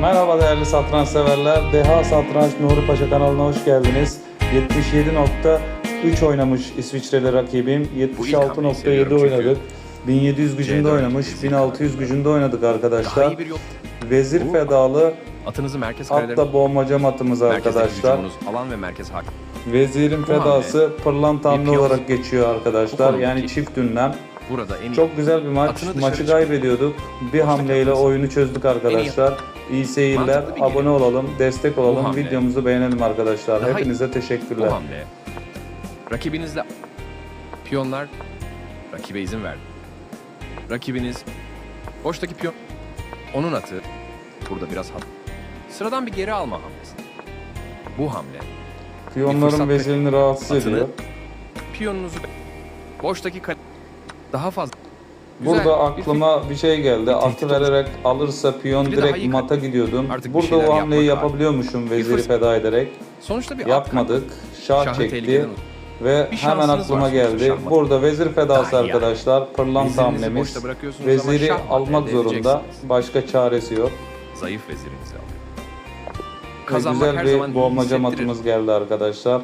Merhaba değerli satranç severler. Deha Satranç Nuri Paşa kanalına hoş geldiniz. 77.3 oynamış İsviçreli rakibim. Bu ilk hamleyi 76.7 seviyorum çünkü oynadık. 1700 gücünde C4 oynamış. vezir 1600 gücünde oynadık arkadaşlar. Vezir Bu- fedalı Atınızı merkez karelerine atla boğmaca matımız arkadaşlar. alan ve merkez hakim. Vezirin fedası pırlanta hamle bir piyon- olarak geçiyor arkadaşlar. Yani çift ünlem. Burada en iyi Çok güzel bir maç. Maçı kaybediyorduk. Bir Boşta hamleyle kalmasın. oyunu çözdük arkadaşlar. İyi seyirler. Abone olalım, destek olalım. Videomuzu beğenelim arkadaşlar. Daha iyi. Hepinize bu teşekkürler. hamle. Rakibinizle piyonlar rakibe izin verdi. Rakibiniz boştaki piyon onun atı burada biraz hat. Sıradan bir geri alma hamlesi. Bu hamle Piyonların vezirini rahatsız Atını- ediyor. piyonunuzu boştaki kale daha fazla Güzel, Burada bir aklıma bir şey geldi. bir Atı vererek alırsa piyon daha direkt mata gidiyordum. Artık bir Burada o hamleyi yapabiliyormuşum veziri feda ederek. Sonuçta bir Yapmadık. Şah Şahı çekti. Ve Bir hemen aklıma var geldi. Burada vezir fedası Daha iyi yani. arkadaşlar. Pırlanta hamlemiz. Veziri almak zorunda. Başka çaresi yok. Zayıf vezirinizi alıyor. Kazanmak güzel bir boğmaca matımız geldi arkadaşlar.